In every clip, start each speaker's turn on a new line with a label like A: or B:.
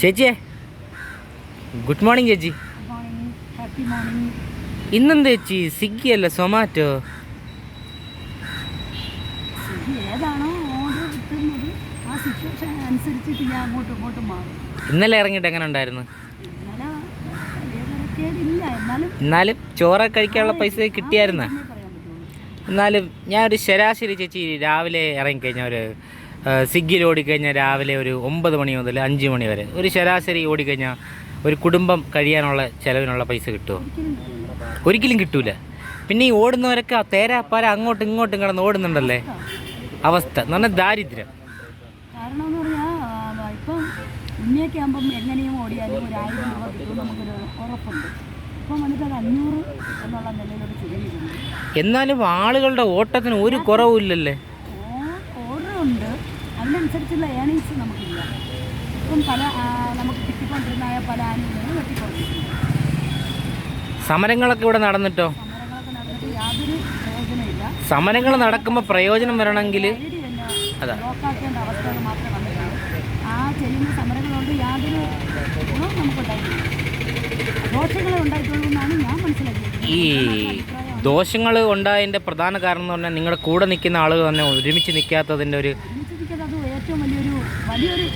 A: ചേച്ചിയെ? Good morning ചേച്ചി. ഇന്നെന്ത് ചേച്ചി? സ്വിഗ്ഗി അല്ല? സൊമാറ്റോ? ഇന്നലെ ഇറങ്ങിട്ട് എങ്ങനെ ഉണ്ടായിരുന്നു?
B: എന്നാലും
A: ചോറ കഴിക്കാനുള്ള പൈസ കിട്ടിയായിരുന്ന?
B: എന്നേ
A: എന്നാലും ഞാൻ ഒരു ശരാശരി ചേച്ചി രാവിലെ ഇറങ്ങിക്കഴിഞ്ഞാൽ ഒരു ആ, സ്വിഗ്ഗിയിൽ ഓടിക്കഴിഞ്ഞാൽ രാവിലെ ഒരു ഒമ്പത് മണി മുതൽ അഞ്ച് മണി വരെ. ഒരു ശരാശരി ഓടിക്കഴിഞ്ഞാൽ ഒരു കുടുംബം കഴിയാനുള്ള ചിലവിനുള്ള പൈസ കിട്ടുമോ?
B: ഒരിക്കലും.
A: കിട്ടൂല. പിന്നെ ഈ ഓടുന്നവരൊക്കെ ആ തേരാപ്പാര അങ്ങോട്ടും ഇങ്ങോട്ടും കിടന്ന് ഓടുന്നുണ്ടല്ലേ? അവസ്ഥ. എന്ന് പറഞ്ഞാൽ ദാരിദ്ര്യം.
B: കാരണം എന്ന് പറഞ്ഞാൽ ഇപ്പം ഉണ്ണിയൊക്കെ ആകുമ്പം എങ്ങനെയും ഓടിയാലും ഒരു ആയിരം രൂപ കിട്ടും നമുക്കൊരു ഉറപ്പുണ്ട്. ഇപ്പം വന്നിട്ട് അത് അഞ്ഞൂറ് എന്നുള്ള നിലയിലോട്ട് ചുരുങ്ങിയിട്ടുണ്ട്
A: എന്നാലും ആളുകളുടെ ഓട്ടത്തിന് ഒരു കുറവുമില്ലല്ലേ?
B: അതിനനുസരിച്ചുള്ള ഏണിങ്സ് നമുക്കില്ല. ഇപ്പം പല നമുക്ക് കിട്ടിക്കൊണ്ടിരുന്നായ പല ആനുകൂല്യങ്ങളും വെട്ടിക്കൊണ്ടിരിക്കുന്നു
A: സമരങ്ങളൊക്കെ ഇവിടെ നടന്നിട്ടോ?
B: സമരങ്ങളൊക്കെ നടന്നിട്ട് യാതൊരു പ്രയോജനമില്ല
A: സമരങ്ങൾ നടക്കുമ്പോൾ പ്രയോജനം വരണമെങ്കിൽ അതാ.
B: ബ്ലോക്കാക്കേണ്ട അവസ്ഥകൾ മാത്രമേ വന്നിട്ടുള്ളൂ ആ ചെയ്യുന്ന സമരങ്ങളുകൊണ്ട് യാതൊരു ഗുണവും നമുക്കുണ്ടായിട്ടില്ല. ദോഷങ്ങളെ ഉണ്ടായിട്ടുള്ളൂ എന്നാണ് ഞാൻ മനസ്സിലാക്കിയത്
A: ഈ ദോഷങ്ങൾ ഉണ്ടായതിന്റെ പ്രധാന കാരണം എന്ന് പറഞ്ഞാൽ നിങ്ങളുടെ കൂടെ നിൽക്കുന്ന ആളുകൾ തന്നെ ഒരുമിച്ച് നിൽക്കാത്തതിന്റെ ഒരു
B: ഏറ്റവും വലിയൊരു വലിയൊരു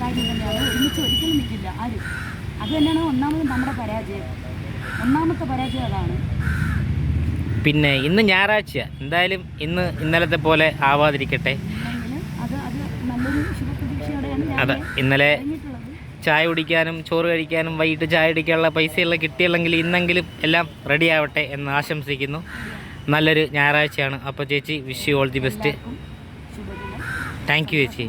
B: കാര്യം തന്നെയാണ്. ഒരുമിച്ച് ഒരിക്കലും നിൽക്കില്ല. ആരും? അത് തന്നെയാണ് ഒന്നാമത് നമ്മുടെ പരാജയം. ഒന്നാമത്തെ പരാജയം അതാണ്.
A: പിന്നെ ഇന്ന് ഞായറാഴ്ച എന്തായാലും ഇന്ന് ഇന്നലത്തെ പോലെ ആവാതിരിക്കട്ടെ.
B: അത് അത് നല്ലൊരു ശുഭപ്രതീക്ഷയോടെയാണ് ഞാൻ
A: അതെ ഇന്നലെ ചായ കുടിക്കാനും ചോറ് കഴിക്കാനും വൈകിട്ട് ചായ കുടിക്കാനുള്ള പൈസയെല്ലാം കിട്ടിയില്ലെങ്കിൽ ഇന്നെങ്കിലും എല്ലാം റെഡി ആവട്ടെ എന്ന് ആശംസിക്കുന്നു. നല്ലൊരു ഞായറാഴ്ചയാണ്. അപ്പോൾ ചേച്ചി wish you all the best thank you ചേച്ചി.